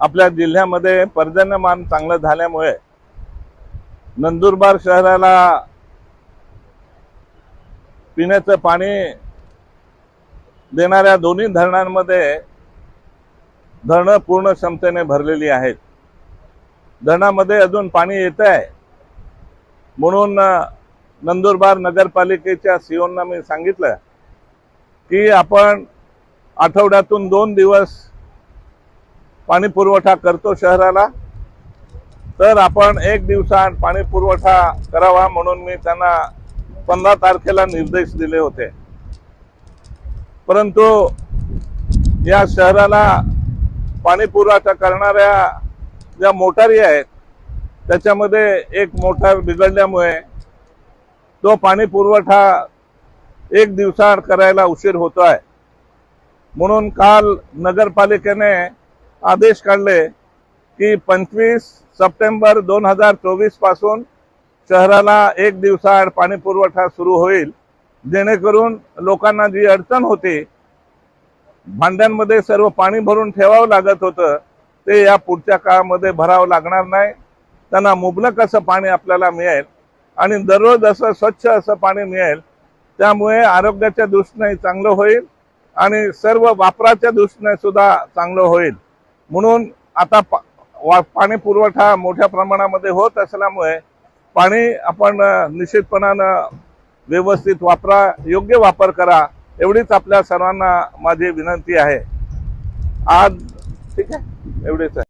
आपल्या जिल्ह्यामध्ये पर्जन्यमान चांगलं झाल्यामुळे नंदुरबार शहराला पिण्याचं पाणी देणाऱ्या दोन्ही धरणांमध्ये धरणं पूर्ण क्षमतेने भरलेली आहेत. धरणामध्ये अजून पाणी येत आहे. म्हणून नंदुरबार नगरपालिकेच्या सीओना मी सांगितलं की आपण आठवड्यातून दोन दिवस पाणी पुरवठा करतो शहराला तर आपण एक दिवसात पाणी पुरवठा करावा म्हणून मी त्यांना पंधरा तारखेला निर्देश दिले होते. परंतु या शहराला पाणी पुरवठा करणाऱ्या ज्या मोटारी आहेत त्याच्यामध्ये एक मोटार बिघडल्यामुळे तो पाणी पुरवठा एक दिवसाआड करायला उशीर होतो आहे म्हणून काल नगरपालिकेने आदेश काढले की पंचवीस सप्टेंबर दोन हजार चोवीसपासून शहराला एक दिवसाआड पाणी पुरवठा सुरू होईल. जेणेकरून लोकांना जी अडचण होती भांड्यांमध्ये सर्व पाणी भरून ठेवावं लागत होतं ते या पुढच्या काळामध्ये भरावं लागणार नाही. त्यांना मुबलक असं पाणी आपल्याला मिळेल आणि दररोज असं स्वच्छ असं पाणी मिळेल. त्यामुळे आरोग्याच्या दृष्टीने चांगलं होईल आणि सर्व वापराच्या दृष्टीने सुद्धा चांगलं होईल. म्हणून आता पा वा पाणी पुरवठा मोठ्या प्रमाणामध्ये होत असल्यामुळे पाणी आपण निश्चितपणानं व्यवस्थित वापरा योग्य वापर करा एवढीच आपल्या सर्वांना माझी विनंती आहे. आज ठीक आहे? एवढेच आहे.